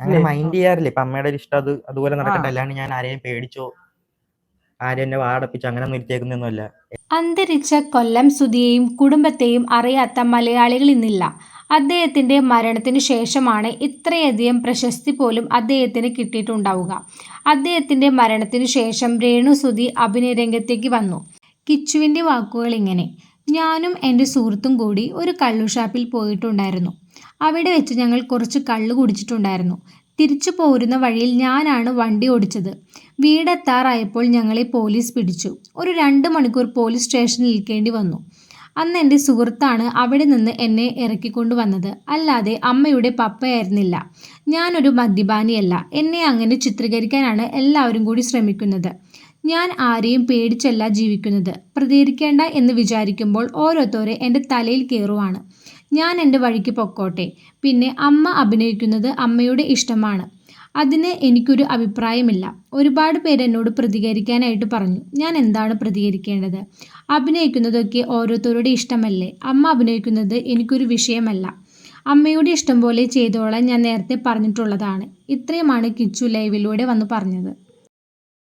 അങ്ങനെ മൈൻഡ് ചെയ്യാറില്ല. ഇപ്പൊ അമ്മയുടെ ഒരു ഇഷ്ടം അത് അതുപോലെ നടക്കട്ടെ. അല്ലാണ്ട് ഞാൻ ആരെയും പേടിച്ചോ ആരും എന്നെ വാടപ്പിച്ചോ അങ്ങനെ ഒന്നും ഇരുത്തേക്കുന്നൊന്നുമല്ല അന്തരിച്ച കൊല്ലം സുധിയെയും കുടുംബത്തെയും അറിയാത്ത മലയാളികൾ ഇന്നില്ല അദ്ദേഹത്തിന്റെ മരണത്തിന് ശേഷമാണ് ഇത്രയധികം പ്രശസ്തി പോലും അദ്ദേഹത്തിന് കിട്ടിയിട്ടുണ്ടാവുക. അദ്ദേഹത്തിന്റെ മരണത്തിന് ശേഷം രേണു സുധി അഭിനയ രംഗത്തേക്ക് വന്നു. കിച്ചുവിന്റെ വാക്കുകൾ ഇങ്ങനെ ഞാനും എന്റെ സുഹൃത്തും കൂടി ഒരു കള്ളു ഷാപ്പിൽ പോയിട്ടുണ്ടായിരുന്നു. അവിടെ വെച്ച് ഞങ്ങൾ കുറച്ച് കള്ളു കുടിച്ചിട്ടുണ്ടായിരുന്നു. തിരിച്ചു പോരുന്ന വഴിയിൽ ഞാനാണ് വണ്ടി ഓടിച്ചത്. വീടെത്താറായപ്പോൾ ഞങ്ങളെ പോലീസ് പിടിച്ചു. ഒരു രണ്ട് മണിക്കൂർ പോലീസ് സ്റ്റേഷനിൽ നിൽക്കേണ്ടി വന്നു. അന്ന് എന്റെ സുഹൃത്താണ് അവിടെ നിന്ന് എന്നെ ഇറക്കിക്കൊണ്ടു വന്നത്. അല്ലാതെ അമ്മയുടെ പപ്പയായിരുന്നില്ല. ഞാനൊരു മദ്യപാനിയല്ല. എന്നെ അങ്ങനെ ചിത്രീകരിക്കാനാണ് എല്ലാവരും കൂടി ശ്രമിക്കുന്നത്. ഞാൻ ആരെയും പേടിച്ചല്ല ജീവിക്കുന്നത്. പ്രതികരിക്കേണ്ട എന്ന് വിചാരിക്കുമ്പോൾ ഓരോരുത്തരെ എന്റെ തലയിൽ കയറുവാണ് ഞാൻ എന്റെ വഴിക്ക് പൊക്കോട്ടെ. പിന്നെ അമ്മ അഭിനയിക്കുന്നത് അമ്മയുടെ ഇഷ്ടമാണ്. അതിന് എനിക്കൊരു അഭിപ്രായമില്ല. ഒരുപാട് പേര് എന്നോട് പ്രതികരിക്കാനായിട്ട് പറഞ്ഞു. ഞാൻ എന്താണ് പ്രതികരിക്കേണ്ടത്? അഭിനയിക്കുന്നതൊക്കെ ഓരോരുത്തരുടെ ഇഷ്ടമല്ലേ? അമ്മ അഭിനയിക്കുന്നത് എനിക്കൊരു വിഷയമല്ല. അമ്മയുടെ ഇഷ്ടം പോലെ ചെയ്തോളാൻ ഞാൻ നേരത്തെ പറഞ്ഞിട്ടുള്ളതാണ്. ഇത്രയുമാണ് കിച്ചു ലൈവിലൂടെ വന്ന് പറഞ്ഞത്.